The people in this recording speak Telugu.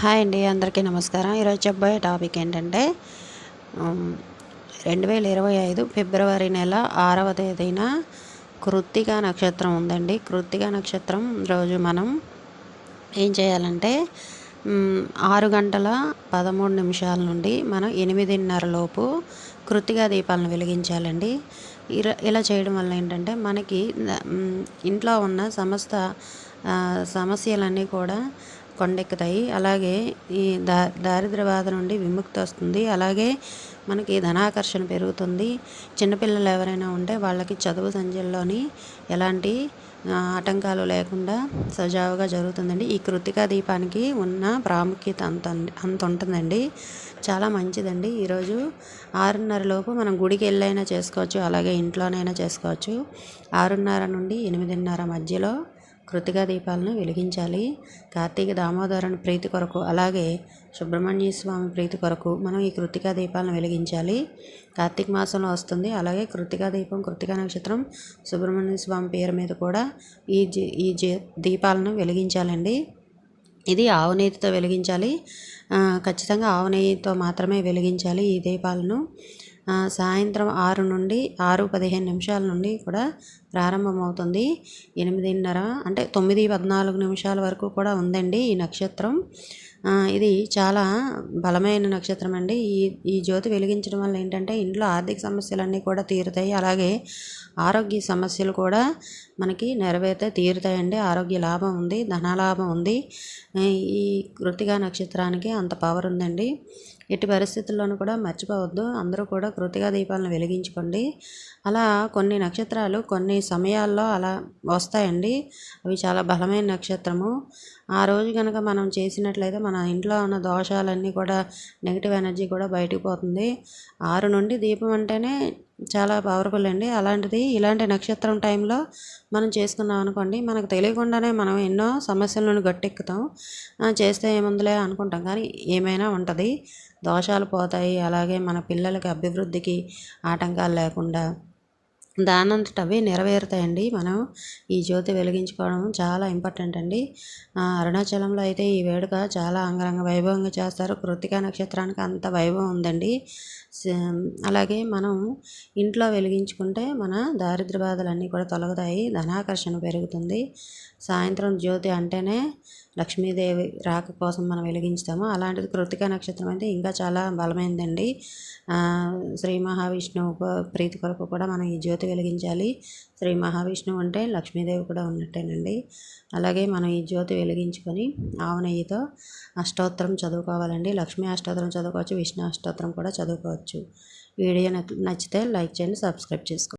హాయ్ అండి అందరికీ నమస్కారం. ఈరోజు చెప్పబోయే టాపిక్ ఏంటంటే రెండు వేల ఇరవై ఐదు ఫిబ్రవరి నెల ఆరవ తేదీన కృత్తిక నక్షత్రం ఉందండి. కృత్తిక నక్షత్రం రోజు మనం ఏం చేయాలంటే ఆరు గంటల పదమూడు నిమిషాల నుండి మనం ఎనిమిదిన్నర లోపు కృత్తిక దీపాలను వెలిగించాలండి. ఇలా ఇలా చేయడం వల్ల ఏంటంటే మనకి ఇంట్లో ఉన్న సమస్త సమస్యలన్నీ కూడా కొండెక్కుతాయి. అలాగే ఈ దా దారిద్ర బాధ నుండి విముక్తి వస్తుంది. అలాగే మనకి ధనాకర్షణ పెరుగుతుంది. చిన్నపిల్లలు ఎవరైనా ఉంటే వాళ్ళకి చదువు సంధ్యల్లోని ఎలాంటి ఆటంకాలు లేకుండా సజావుగా జరుగుతుందండి. ఈ కృతికా దీపానికి ఉన్న ప్రాముఖ్యత అంత అంత ఉంటుందండి. చాలా మంచిదండి. ఈరోజు ఆరున్నర లోపు మనం గుడికి వెళ్ళైనా చేసుకోవచ్చు. అలాగే ఇంట్లోనైనా చేసుకోవచ్చు. ఆరున్నర నుండి ఎనిమిదిన్నర మధ్యలో కృతికా దీపాలను వెలిగించాలి. కార్తీక దామోదరుని ప్రీతి కొరకు అలాగే సుబ్రహ్మణ్య స్వామి ప్రీతి కొరకు మనం ఈ కృతికా దీపాలను వెలిగించాలి. కార్తీక మాసంలో వస్తుంది. అలాగే కృతికా దీపం కృతికా నక్షత్రం సుబ్రహ్మణ్య స్వామి పేరు మీద కూడా ఈ ఈ దీపాలను వెలిగించాలండి. ఇది ఆవు నెయ్యితో వెలిగించాలి. ఖచ్చితంగా ఆవు నెయ్యితో మాత్రమే వెలిగించాలి ఈ దీపాలను. సాయంత్రం ఆరు నుండి ఆరు పదిహేను నిమిషాల నుండి కూడా ప్రారంభమవుతుంది. ఎనిమిదిన్నర అంటే తొమ్మిది పద్నాలుగు నిమిషాల వరకు కూడా ఉందండి ఈ నక్షత్రం. ఇది చాలా బలమైన నక్షత్రం అండి. ఈ ఈ జ్యోతి వెలిగించడం వల్ల ఏంటంటే ఇంట్లో ఆర్థిక సమస్యలన్నీ కూడా తీరుతాయి. అలాగే ఆరోగ్య సమస్యలు కూడా మనకి నెరవేరితే తీరుతాయండి. ఆరోగ్య లాభం ఉంది ధనలాభం ఉంది. ఈ కృతిగా నక్షత్రానికి అంత పవర్ ఉందండి. ఎట్టి పరిస్థితుల్లోనూ కూడా మర్చిపోవద్దు. అందరూ కూడా కృతిగా దీపాలను వెలిగించుకోండి. అలా కొన్ని నక్షత్రాలు కొన్ని సమయాల్లో అలా వస్తాయండి. అవి చాలా బలమైన నక్షత్రము. ఆ రోజు కనుక మనం చేసినట్లయితే మన ఇంట్లో ఉన్న దోషాలన్నీ కూడా నెగిటివ్ ఎనర్జీ కూడా బయటకు పోతుంది. ఆరు నుండి దీపం అంటేనే చాలా పవర్ఫుల్ అండి. అలాంటిది ఇలాంటి నక్షత్రం టైంలో మనం చేసుకున్నాం అనుకోండి మనకు తెలియకుండానే మనం ఎన్నో సమస్యలను గట్టెక్కుతాం. చేస్తే ఏముందిలే అనుకుంటాం. కానీ ఏమైనా ఉంటుంది. దోషాలు పోతాయి. అలాగే మన పిల్లలకి అభివృద్ధికి ఆటంకాలు లేకుండా దానంతట అవే నెరవేరుతాయండి. మనం ఈ జ్యోతి వెలిగించుకోవడం చాలా ఇంపార్టెంట్ అండి. అరుణాచలంలో అయితే ఈ వేడుక చాలా అంగరంగ వైభవంగా చేస్తారు. కృతికా నక్షత్రానికి అంత వైభవం ఉందండి. అలాగే మనం ఇంట్లో వెలిగించుకుంటే మన దారిద్ర బాధలన్నీ కూడా తొలగుతాయి. ధనాకర్షణ పెరుగుతుంది. సాయంత్రం జ్యోతి అంటేనే లక్ష్మీదేవి రాక కోసం మనం వెలిగించుతాము అలాంటిది కృతిక నక్షత్రం అయితే ఇంకా చాలా బలమైందండి. శ్రీ మహావిష్ణువు ప్రీతి కొరకు కూడా మనం ఈ జ్యోతి వెలిగించాలి. శ్రీ మహావిష్ణువు అంటే లక్ష్మీదేవి కూడా ఉన్నట్టేనండి. అలాగే మనం ఈ జ్యోతి వెలిగించుకొని ఆవు నెయ్యితో అష్టోత్తరం చదువుకోవాలండి. లక్ష్మీ అష్టోత్తరం చదువుకోవచ్చు విష్ణు అష్టోత్తరం కూడా చదువుకోవచ్చు. వీడియో నచ్చితే లైక్ చేయండి సబ్స్క్రైబ్ చేసుకోండి.